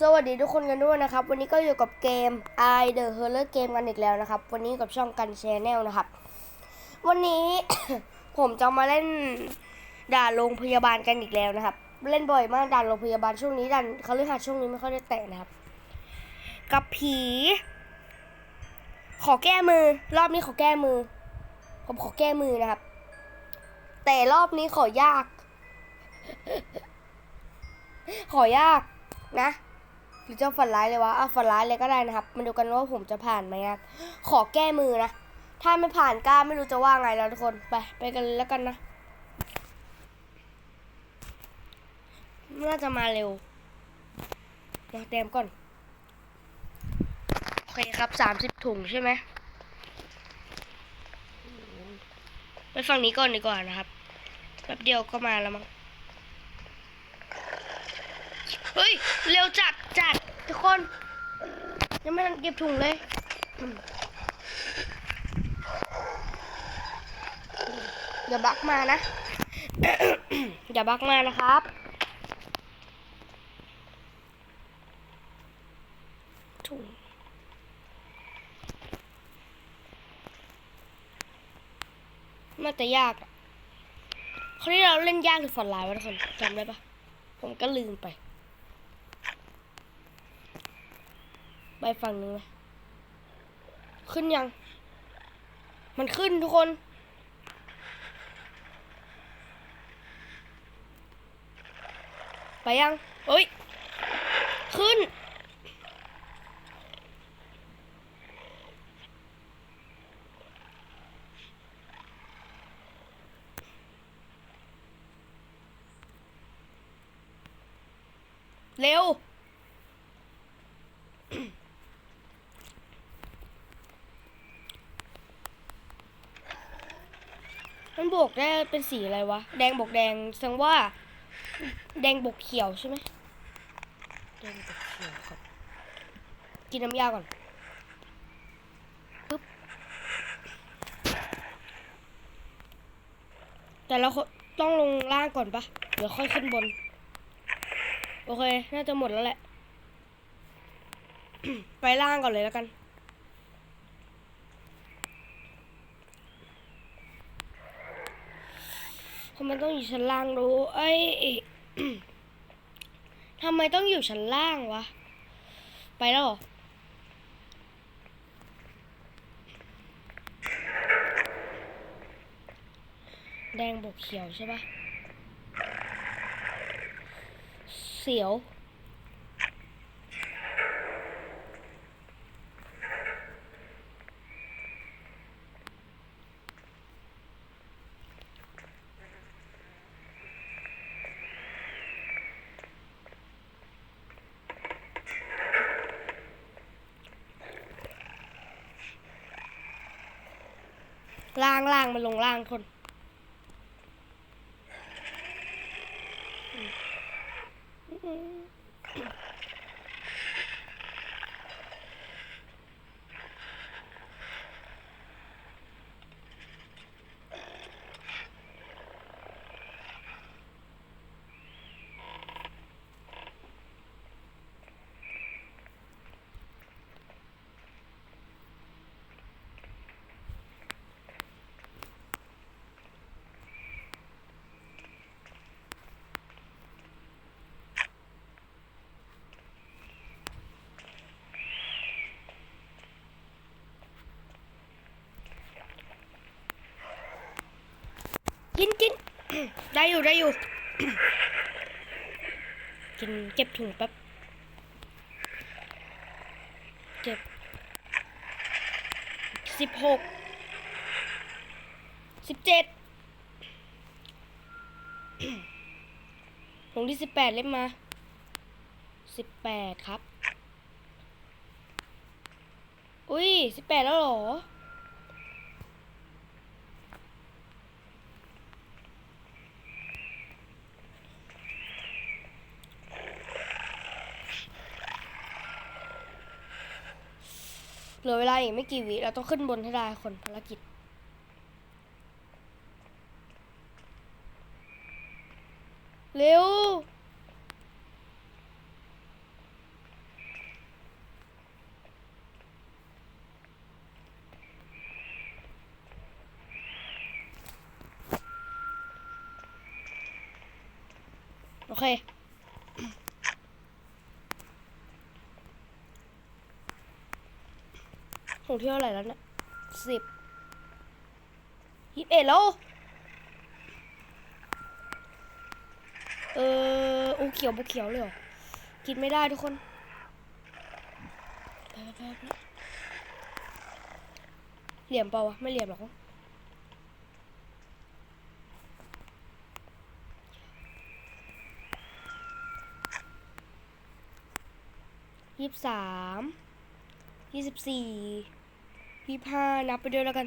สวัสดีทุกคนกันด้วยนะครับ วันนี้ก็อยู่กับเกม I The Horror Game กันอีกแล้วนะครับ วันนี้กับช่องกันแชนแนลนะครับ วันนี้ ผมจะมาเล่นด่านโรงพยาบาลกันอีกแล้วนะครับ เล่นบ่อยมากด่านโรงพยาบาลช่วงนี้ด่านเขาเรียกหาช่วงนี้ไม่ค่อยได้แตะนะครับ กับผี ขอแก้มือ รอบนี้ขอแก้มือ ผมขอแก้มือนะครับ แต่รอบนี้ขอยาก ขอยากนะ หรือจะฝันร้ายเลยวะอะฝันร้ายเลยก็ได้นะครับ มาดูกันว่าผมจะผ่านไหมครับขอแก้มือนะ ถ้าไม่ผ่านกล้าไม่รู้จะว่าไงแล้วทุกคน ไปไปกันเลยแล้วกันนะ น่าจะมาเร็วเดี๋ยวเต็มก่อน โอเคครับสามสิบถุงใช่ไหม ไปฝั่งนี้ก่อนดีกว่านะครับ แป๊บเดียวก็มาแล้วมั้ง เฮ้ย เร็วจัดจัดทุกคน ยังไม่ทันเก็บถุงเลยอย่าบักมานะ อย่าบักมานะครับ ถุงมันจะยากอะเขาที่เราเล่นยากหรือฝันร้ายวะทุกคนจำได้ปะผมก็ลืมไป ไป ฝั่งนึงเลยขึ้นยัง มันขึ้นทุกคน ไปยัง เฮ้ย ขึ้น เร็ว มัน บวกได้เป็นสีอะไรวะ แดงบวกแดงแสดงว่า แดงบวกเขียวใช่ไหมแดงบวกเขียวครับกินน้ำยาก่อนปึ๊บแต่เราต้องลงล่างก่อนปะเดี๋ยวค่อยขึ้นบน โอเค น่าจะหมดแล้วแหละ ไปล่างก่อนเลยแล้วกัน ทำไมต้องอยู่ชั้นล่างรู้ เอ้ยทำไมต้องอยู่ชั้นล่างวะ ไปแล้วหรอแดงบวกเขียวใช่ปะเสียว ล่างล่างมันลงล่างคน กินกินได้อยู่ได้อยู่ กินเก็บถุงแป๊บ เก็บสิบหกสิบเจ็ดถุงที่สิบแปดเล่มมาสิบแปดครับ อุ้ยสิบแปดแล้วหรอ เหลือเวลาอีกไม่กี่วิเราต้องขึ้นบนให้ได้คนภารกิจ เร็ว โอเค ถึงที่เท่าไหร่แล้วเนี่ยสิบยี่สิบเอ็ดแล้ว เออโอูเขียวบุเขียวเลยเหรอ กินไม่ได้ทุกคนเหลี่ยมเปล่าวะ ไม่เหลี่ยมหรอกยี่สิบสามยี่สิบสี่ ยี่ห้านับไปด้วยแล้วกัน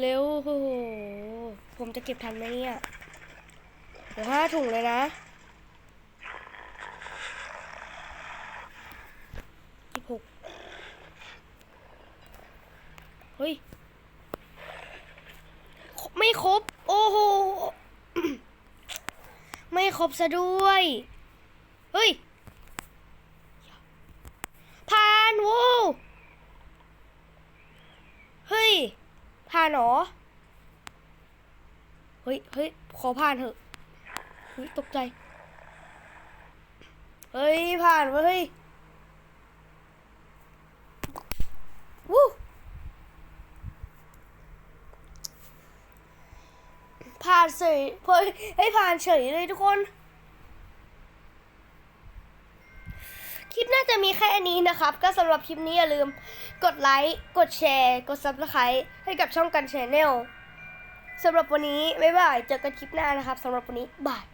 เร็วโอ้โห ผมจะเก็บทันไหมเนี่ยเดี๋ยวห้าถุงเลยนะยี่หกเฮ้ย ไม่ครบ โอ้โห ไม่ครบซะด้วย เฮ้ย ผ่านโว้วเฮ้ย ผ่านเหรอ เฮ้ยเฮ้ยขอผ่านเถอะเฮ้ยตกใจ เฮ้ยผ่านเว้ยเฮ้ยวู้ผ่านเฉยเฮ้ยผ่านเฉยเลยทุกคน คลิปน่า จะมีแค่นี้นะครับ ก็สำหรับคลิปนี้อย่าลืม กดไลค์กดแชร์ กด subscribe ให้กับช่องกันแชนแนลสำหรับวันนี้ บ๊ายบาย เจอกันคลิปหน้านะครับสำหรับวันนี้บาย